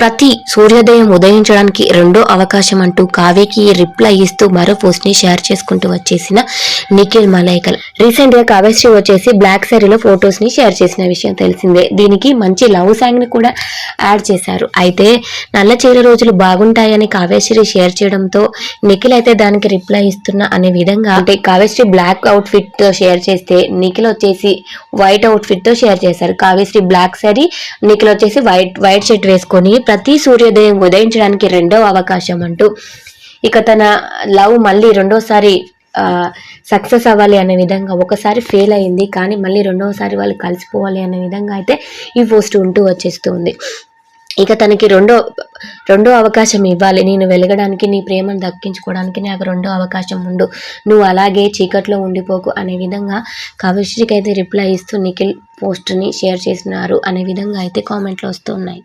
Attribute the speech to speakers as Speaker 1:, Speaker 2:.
Speaker 1: ప్రతి సూర్యోదయం ఉదయించడానికి రెండో అవకాశం అంటూ కావ్యకి రిప్లై ఇస్తూ మరో పోస్ట్ని షేర్ చేసుకుంటూ వచ్చేసిన నిఖిల్ మలైకల్. రీసెంట్గా కావ్యశ్రీ వచ్చేసి బ్లాక్ సారీలో ఫొటోస్ని షేర్ చేసిన విషయం తెలిసిందే. దీనికి మంచి లవ్ సాంగ్ని కూడా యాడ్ చేశారు. అయితే నల్ల చీర రోజులు బాగుంటాయని కావ్యశ్రీ షేర్ చేయడంతో నిఖిల్ అయితే దానికి రిప్లై ఇస్తున్నా అనే విధంగా అంటే కావ్యశ్రీ బ్లాక్ అవుట్ ఫిట్తో షేర్ చేస్తే నిఖిల్ వచ్చేసి వైట్ అవుట్ ఫిట్తో షేర్ చేశారు. కావ్యశ్రీ బ్లాక్ సారీ నిఖిల్ వచ్చేసి వైట్ వైట్ షర్ట్ వేసుకొని ప్రతి సూర్యోదయం ఉదయించడానికి రెండో అవకాశం అంటూ ఇక తన లవ్ మళ్ళీ రెండోసారి సక్సెస్ అవ్వాలి అనే విధంగా ఒకసారి ఫెయిల్ అయింది కానీ మళ్ళీ రెండోసారి వాళ్ళు కలిసిపోవాలి అనే విధంగా అయితే ఈ పోస్ట్ ఉంటూ వచ్చేస్తుంది. ఇక తనకి రెండో రెండో అవకాశం ఇవ్వాలి. నేను వెలగడానికి నీ ప్రేమను దక్కించుకోవడానికి నాకు రెండో అవకాశం ఉండు. నువ్వు అలాగే చీకట్లో ఉండిపోకు అనే విధంగా కవిశ్రీకి అయితే రిప్లై ఇస్తూ నిఖిల్ పోస్ట్ని షేర్ చేసినారు అనే విధంగా అయితే కామెంట్లు వస్తున్నాయి.